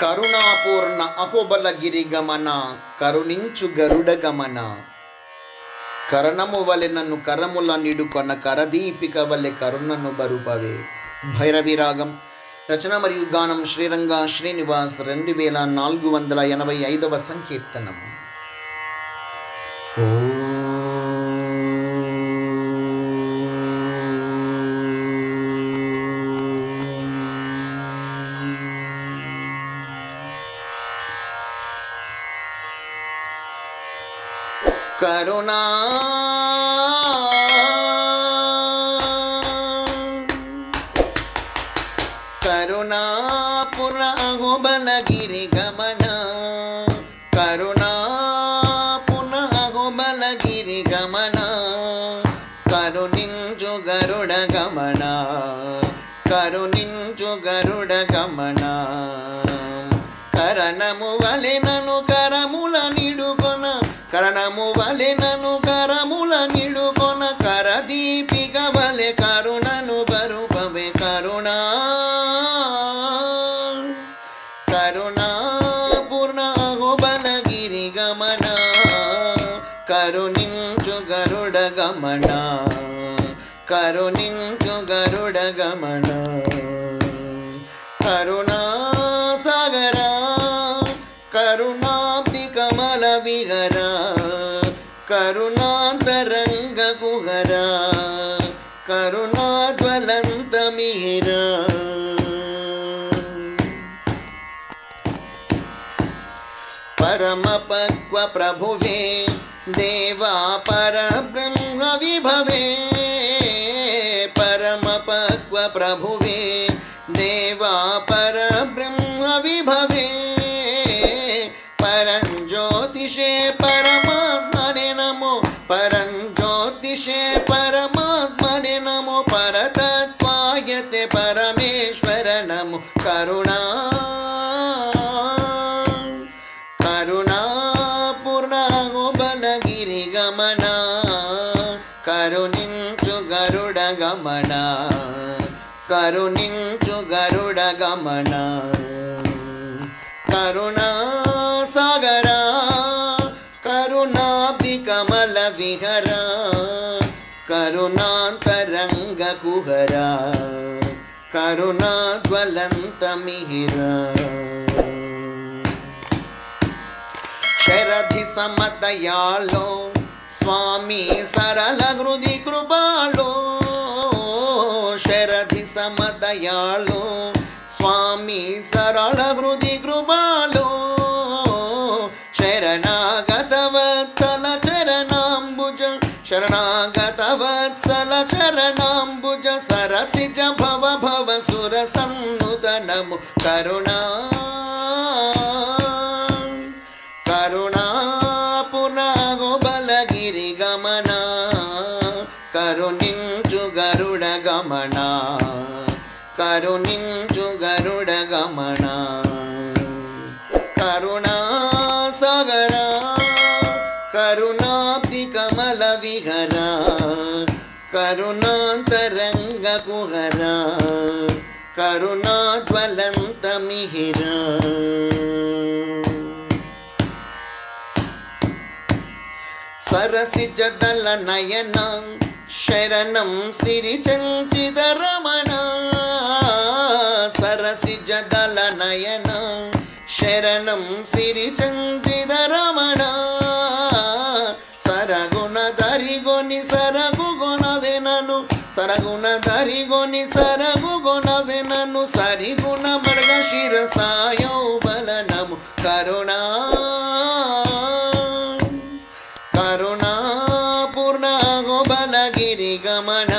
కరుణాపూర్ణ అహోబలగిరి గమన కరుణించు గరుడ గమన. కరణము వలె నన్ను కరముల నిడుకొన కరదీపిక వలె కరుణను బరుపవే. భైరవి రాగం. రచన మరియు గానం శ్రీరంగ శ్రీనివాస్ రెండు వేల నాలుగు వందల ఎనభై ఐదవ సంకీర్తనం. కరుణా. కరుణాపుర అహోబలగిరి గమన. కరుణా పునః గమన. కరుణించు గరుడ గమన. కరుణించు గరుడ గమన. కరణము వలెనను కరముల కరము వలె నను కరముల నిడుకొన కరదీపిక వలె కరుణను బరుపవే కరుణ. కరుణా పూర్ణ బలగిరి గమన. కరుణించు గరుడ గమన. కరుణించు గరుడ గమన. కరుణా సాగర. కరుణాబ్ది కమల విహరా. परम प्रभु देवा परब्रह्मविभवे। परमपक्वप्रभुवे देवा परब्रह्मविभवे। परञ्ज्योतिषे परम కరుణించు గరుడ గమన కరుణా సాగర కరుణాబ్ది కమల విహర కరుణాంతరంగ కుహరా కరుణాజ్వలంత మిహిరా శరధి సమతయాలో స్వామి సరళ హృది కృపాళో సమదయాళు. స్వామి సరళ హృది కృపాళో శరణాగతవత్సల చరణాంబుజ. శరణాగతవత్సల చరణాంబుజ. సరసిజ కరుణాంతరంగ కుహర కరుణాజ్వలంత మిహిర సరసిజ దళ నయన శరణం సిరి చంచిద రమణ సరసిజ దళ నయన శరణం సిరి గొనవెనను సరిగుణ మృగ శిరసాయో బలనము. కరుణా కరుణాపూర్ణ బలగిరి గమన.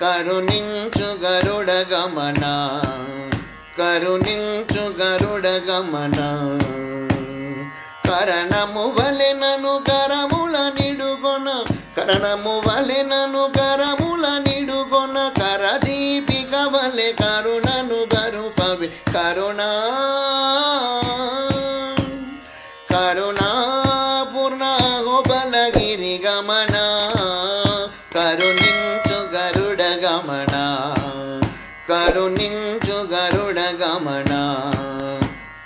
కరుణించు గరుడ గమన. కరుణించు గరుడ గమన. కరణము వలెనను కరముల నిడుగొన. కరణము వలెనను కర కరుణా కరుణా పూర్ణ బలగిరి గమన కరుణించు గరుడ గమన కరుణించు గరుడ గమన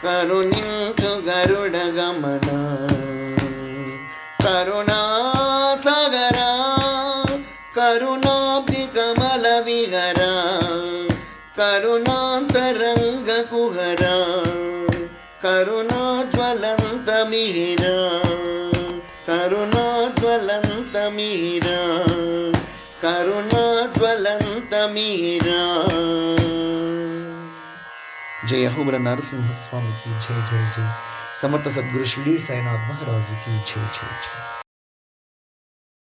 కరుణించు గరుడ గమన కరుణా కరుణాజ్వలంత మిహిర కరుణాజ్వలంత మిహిర కరుణాజ్వలంత మిహిర జయ హుమర నరసింహస్వామికి జయ జయ జయ. సమర్థ సద్గురు షిడి సాయినాథ్ మహారాజుకి జయ జయ జయ.